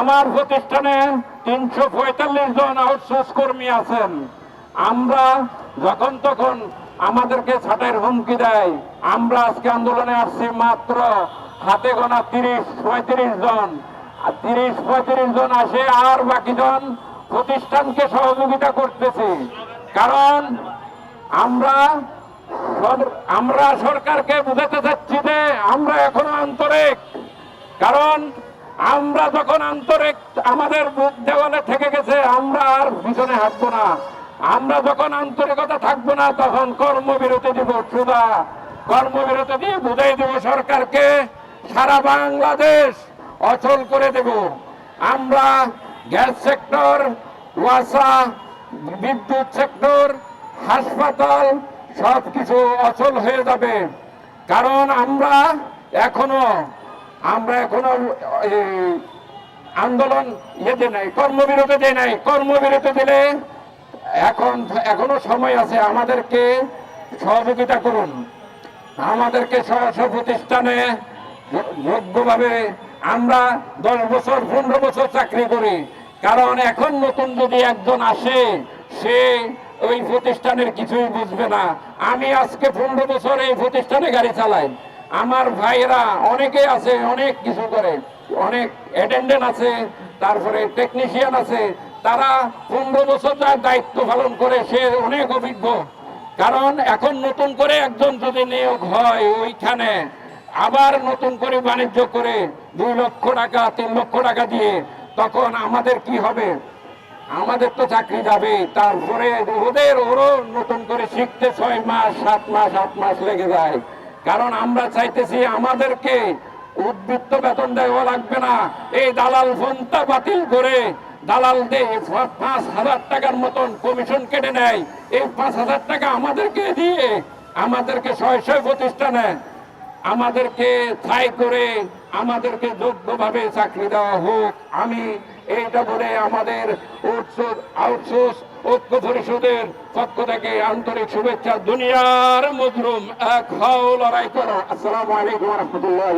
আমার প্রতিষ্ঠানে তিনশো পঁয়তাল্লিশ জন আউটসোর্স কর্মী আছেন। আমরা যখন তখন আমাদেরকে ছাঁটাইয়ের হুমকি দেয়। আমরা আজকে আন্দোলনে আসছি মাত্র হাতে গোনা তিরিশ পঁয়ত্রিশ জন। তিরিশ পঁয়ত্রিশ জন আসে আর বাকি জন প্রতিষ্ঠানকে সহযোগিতা করতেছি। কারণ আমরা আমরা সরকারকে বুঝাতে চাচ্ছি যে আমরা এখনও আন্তরিক। কারণ আমরা যখন আন্তরিক আমাদের বুক দেওয়ালে থেকে গেছে, আমরা আর পিছনে হাঁটবো না। আমরা যখন আন্তরিকতা থাকব না, তখন কর্মবিরতি দিব, সুদা। কর্মবিরতি দিয়ে বুঝাই দেব সরকারকে, সারা বাংলাদেশ অচল করে দেব। আমরা গ্যাস সেক্টর, ওয়াসা, বিদ্যুৎ সেক্টর, হাসপাতাল, সবকিছু অচল হয়ে যাবে। কারণ আমরা এখনও আমরা এখনও আন্দোলন ইয়েতে নাই, কর্মবিরতি দেয় নাই। কর্মবিরতি দিলে এখন, এখনও সময় আছে আমাদেরকে সহযোগিতা করুন। আমাদেরকে স্ব স্ব প্রতিষ্ঠানে যোগ্যভাবে আমরা দশ বছর, পনেরো বছর চাকরি করি। কারণ এখন নতুন যদি একজন আসে, সে ওই প্রতিষ্ঠানের কিছুই বুঝবে না। আমি আজকে পনেরো বছর এই প্রতিষ্ঠানে গাড়ি চালাই। আমার ভাইয়েরা অনেকে আছে, অনেক কিছু করে। অনেক অ্যাটেন্ডেন্ট আছে, তারপরে টেকনিশিয়ান আছে। তারা পনেরো বছর যার দায়িত্ব পালন করে, সে অনেক অভিজ্ঞ। কারণ এখন নতুন করে একজন যদি নিয়োগ হয় ওইখানে, আবার নতুন করে বাণিজ্য করে দুই লক্ষ টাকা, তিন লক্ষ টাকা দিয়ে, তখন আমাদের কি হবে? আমাদের তো চাকরি যাবে। তারপরে ওদের ওরও নতুন করে শিখতে ছয় মাস, সাত মাস, আট মাস লেগে যায়। কারণ আমরা চাইতেছি আমাদেরকে উদ্বৃত্ত বেতন দেওয়া লাগবে না। এই দালাল ফোনটা বাতিল করে দালাল দিয়ে পাঁচ হাজার টাকার মতন কমিশন কেটে নেয়। এই পাঁচ হাজার টাকা আমাদেরকে দিয়ে আমাদেরকে শয় ছয় প্রতিষ্ঠানে আমাদেরকে ছাই করে আমাদেরকে যোগ্যভাবে চাকরি দেওয়া হোক। আমি এইটা বলে আমাদের আউটসোর্স ঐক্য পরিষদের পক্ষ থেকে আন্তরিক শুভেচ্ছা, দুনিয়ার মজরুম এক হাও লড়াই করো। আসসালামু আলাইকুম রহমতুল্লাহ